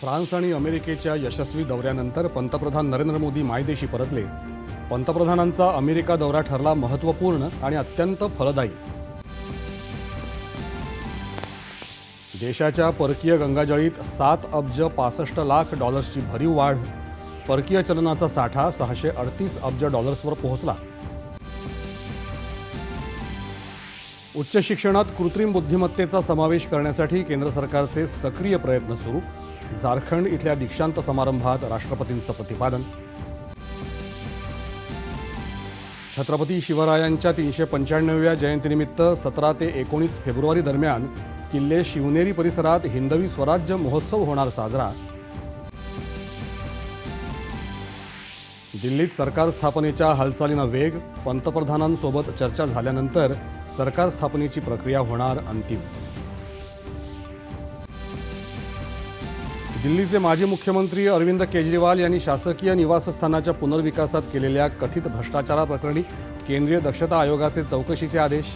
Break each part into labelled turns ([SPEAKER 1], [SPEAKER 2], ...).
[SPEAKER 1] France आणि अमेरिकेच्या यशस्वी दौऱ्यानंतर पंतप्रधान नरेंद्र मोदी मायदेशी परतले. पंतप्रधानांचा अमेरिका दौरा ठरला महत्त्वपूर्ण आणि अत्यंत फलदायी. देशाच्या परकीय गंगाजळीत सात अब्ज पासष्ट लाख डॉलर्सची भरीव वाढ. परकीय चलनाचा साठा सहाशे अडतीस अब्ज डॉलर्सवर पोहोचला. उच्च शिक्षणात कृत्रिम बुद्धिमत्तेचा समावेश करण्यासाठी केंद्र सरकारचे सक्रिय प्रयत्न सुरू. झारखंड इथल्या दीक्षांत समारंभात राष्ट्रपतींचं प्रतिपादन. छत्रपती शिवरायांच्या तीनशे पंच्याण्णव्या जयंतीनिमित्त सतरा ते एकोणीस फेब्रुवारी दरम्यान किल्ले शिवनेरी परिसरात हिंदवी स्वराज्य महोत्सव होणार साजरा. दिल्लीत सरकार स्थापनेच्या हालचालींना वेग पंतप्रधानांसोबत चर्चा झाल्यानंतर सरकार स्थापनेची प्रक्रिया होणार अंतिम. दिल्लीचे माजी मुख्यमंत्री अरविंद केजरीवाल यांनी शासकीय निवासस्थानाच्या पुनर्विकासात केलेल्या कथित भ्रष्टाचाराप्रकरणी केंद्रीय दक्षता आयोगाचे चौकशीचे आदेश.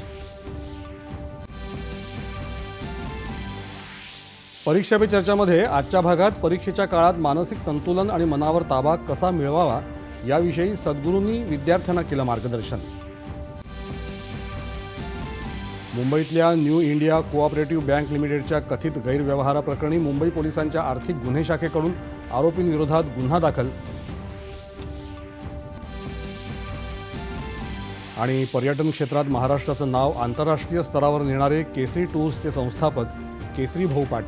[SPEAKER 1] परीक्षा पे चर्चामध्ये आजच्या भागात परीक्षेच्या काळात मानसिक संतुलन आणि मनावर ताबा कसा मिळवावा याविषयी सद्गुरूंनी विद्यार्थ्यांना केलं मार्गदर्शन. मुंबईतल्या न्यू इंडिया कोऑपरेटिव्ह बँक लिमिटेडच्या कथित गैरव्यवहाराप्रकरणी मुंबई पोलिसांच्या आर्थिक गुन्हे शाखेकडून आरोपींविरोधात गुन्हा दाखल. आणि पर्यटन क्षेत्रात महाराष्ट्राचं नाव आंतरराष्ट्रीय स्तरावर नेणारे केसरी टूर्सचे संस्थापक केसरी भाऊ पाटील.